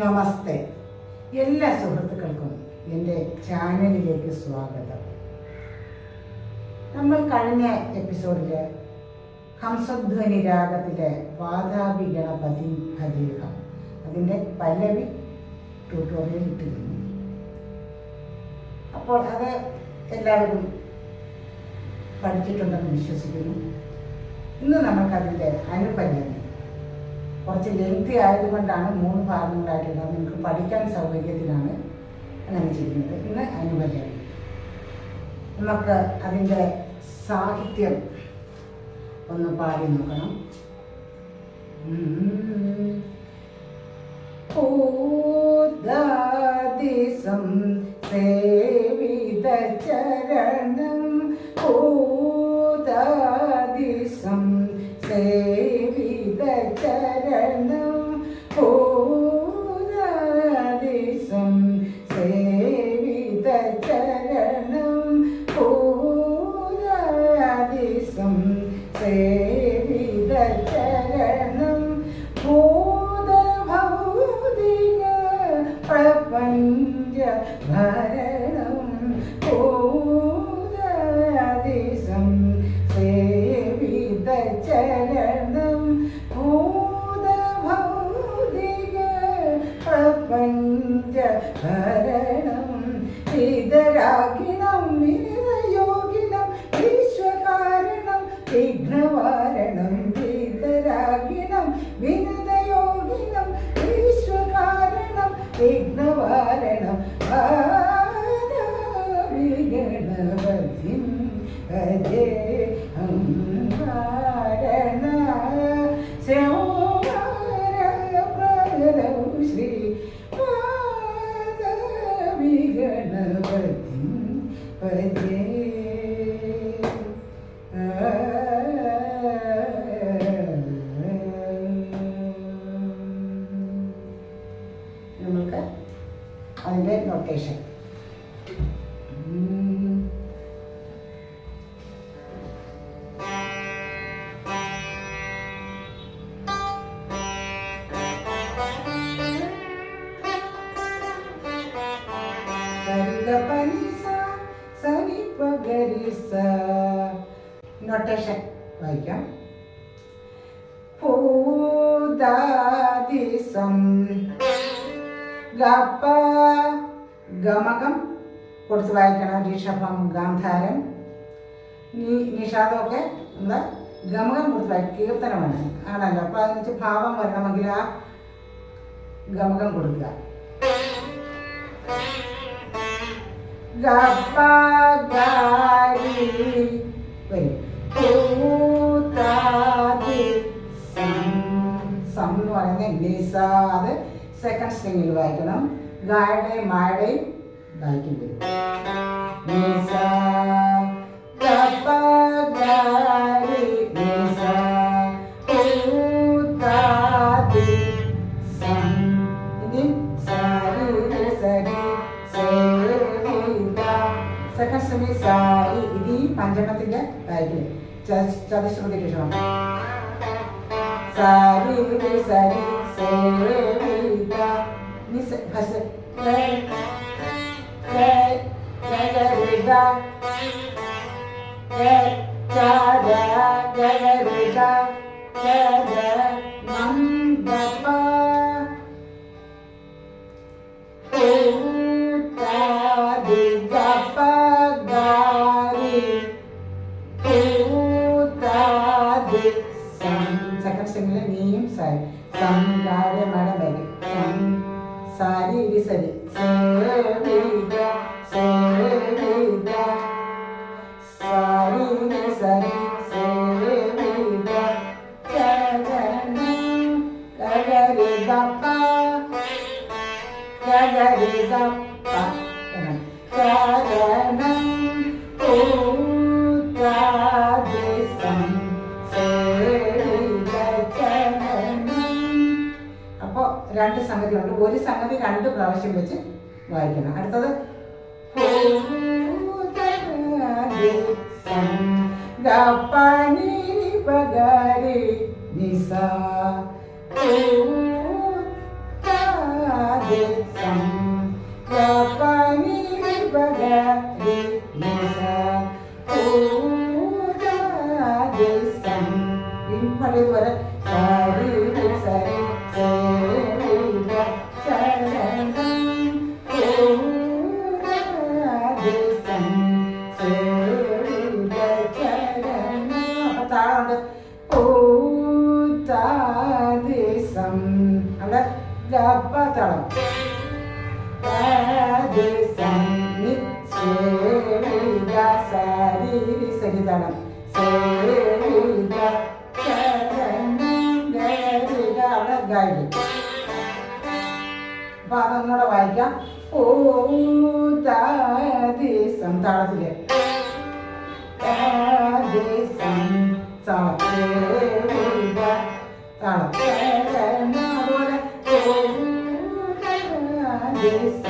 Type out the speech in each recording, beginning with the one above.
നമസ്തേ. എല്ലാ സുഹൃത്തുക്കൾക്കും എന്റെ ചാനലിലേക്ക് സ്വാഗതം. നമ്മൾ കഴിഞ്ഞ എപ്പിസോഡിൽ ഹംസധ്വനി രാഗത്തിലെ വാതാപി ഗണപതി ഭജീഹം അതിന്റെ പല്ലവി ട്യൂട്ടോറിയൽ ഇട്ടിരുന്നു. അപ്പോൾ അത് എല്ലാവരും പഠിച്ചിട്ടുണ്ടെന്ന് വിശ്വസിക്കുന്നു. ഇന്ന് നമുക്കതിന്റെ അനുപല്ലവി കുറച്ച് ലെങ്തി ആയതുകൊണ്ടാണ് മൂന്ന് ഭാഗങ്ങളായിട്ടുള്ളത് നിങ്ങൾക്ക് പഠിക്കാൻ സൗകര്യത്തിലാണ് അങ്ങനെ ചെയ്യുന്നത് ഇന്ന് അനുപല്ലവി നമുക്ക് അതിന്റെ സാഹിത്യം ഒന്ന് പാടി നോക്കണം. വിഘ്നവാരണം ഗണപതിം ഭജേ ഹംകാരണ ശ്രീ ഗണപതിം ഭജേ നമുക്ക് നൊട്ടേഷൻ വായിക്കാം. ഭൂതാദിസം ഗപ്പ ഗമകം. കൊടുത്ത് വായിക്കണം. ഋഷഭം ഗാന്ധാരം. നിഷാദമൊക്കെ നമ്മൾ ഗമകം കൊടുത്ത് വായിക്കും. കീർത്തനമാണ്. ആണല്ലോ. അപ്പോൾ അതിന് വെച്ച് ഭാവം വരണമെങ്കിൽ ആ ഗമകം കൊടുക്കുക. ഗാരി വരും. സം എന്ന് പറയുന്നത് നിസ അത് സെക്കൻഡ് സ്ട്രിങ്ങിൽ വായിക്കണം. ഗായുടെയും മായുടെയും വായിക്കും വരും നിസ സെക്കൻഡ് സ്ട്രിങ്ങിൽ സാരി ഇത് ഈ പഞ്ചമത്തിന്റെ വായിക്കില്ലേ ചതുശ്രുതി കിഷണം സാരി സരി സേവിത ഇനി സ- ഫസ് ഗ- സം സെക്കൻഡ് സ്ട്രിങ്ങിൽ നീയും സാരി സം ഗാരെ സം സാരി ഇരി സരി സേവിക സേവിക സാരി ഇരി സരി സേവിക ചരണം ഗഗരി ഗപ്പ ഗഗരി ഗപ്പ ചരണം രണ്ട് സംഗതിയുണ്ട്. ഒരു സംഗതി രണ്ട് പ്രാവശ്യം വെച്ച് വായിക്കണം. അടുത്തത് ഗപ്പനി ഓ ഗായി അപ്പൊ വായിക്കാം ഊതാദേശം താളത്തിൽ ദേശം താളത്തേവിക താളം അതുപോലെ ഓ സേവിക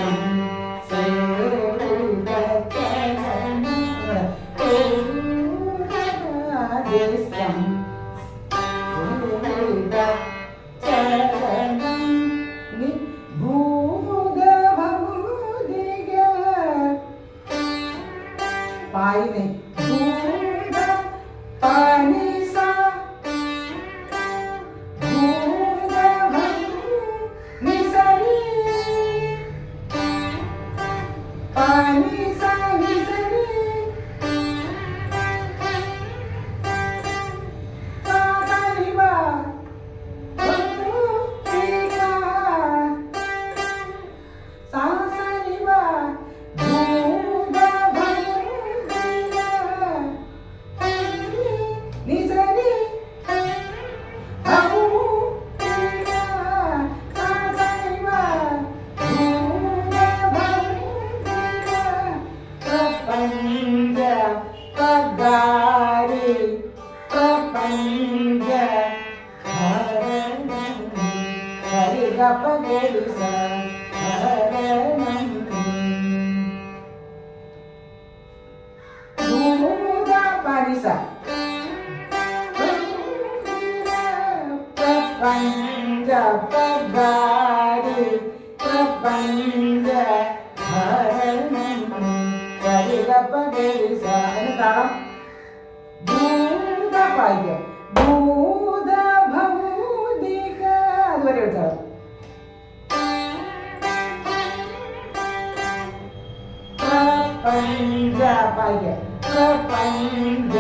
ഭൂത പായ്യം ഭൂത ഭൗതിക അതുവരെ എടുത്തോളാം പ്രപഞ്ച പായ്യം പ്രപഞ്ച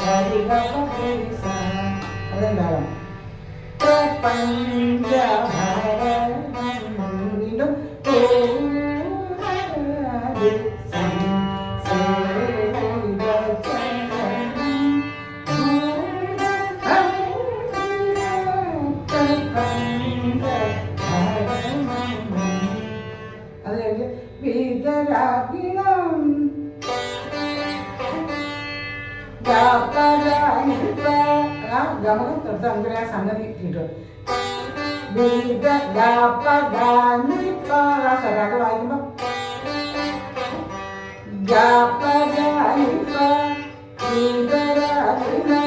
സരിഗപരിസ അതെന്താണ് പ്രപഞ്ച గమనం తృతంగ్ర సంగతి ఇటు దీర్ఘ గా ప గా ని ప సరగ వాయిద్యం గా ప గా ని ప దీర్ఘ రా ని న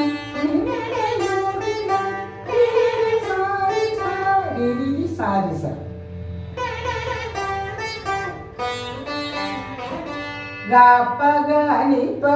సారి సార్ గా ప గా ని ప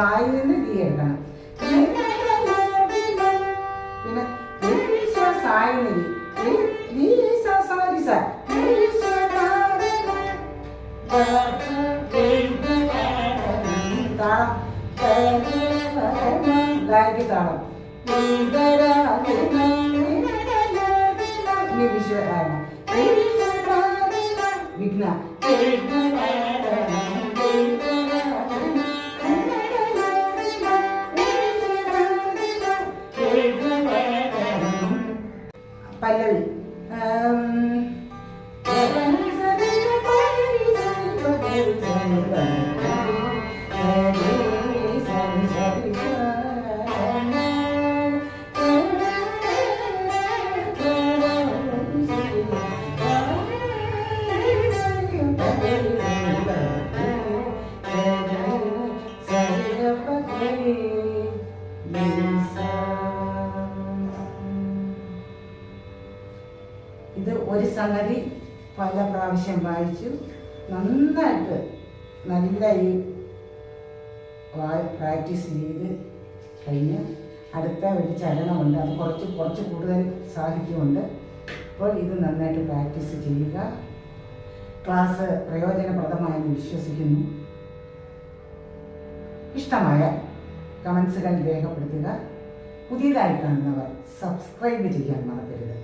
പായി നിന്ന് തീ എടുക്കണം പിന്നെ ഈശ സായി നിധി ഈശ സാരി സ ഈശ താളം ഗായത്രി താളം ഇനി വിശ്വകാരണം വിഘ്ന പല്ലവി. പ്രാവശ്യം വായിച്ചു. നന്നായിട്ട് നല്ല ഈ പ്രാക്ടീസ് ചെയ്ത് കഴിഞ്ഞ് അടുത്ത ഒരു ചലനമുണ്ട്. അത് കുറച്ച് കുറച്ച് കൂടുതൽ സാഹിത്യമുണ്ട്. അപ്പോൾ ഇത് നന്നായിട്ട് പ്രാക്ടീസ് ചെയ്യുക. ക്ലാസ് പ്രയോജനപ്രദമായെന്ന് വിശ്വസിക്കുന്നു. ഇഷ്ടമായ കമൻസുകൾ രേഖപ്പെടുത്തുക. പുതിയതായി കാണുന്നവർ സബ്സ്ക്രൈബ് ചെയ്യാൻ മറക്കരുത്.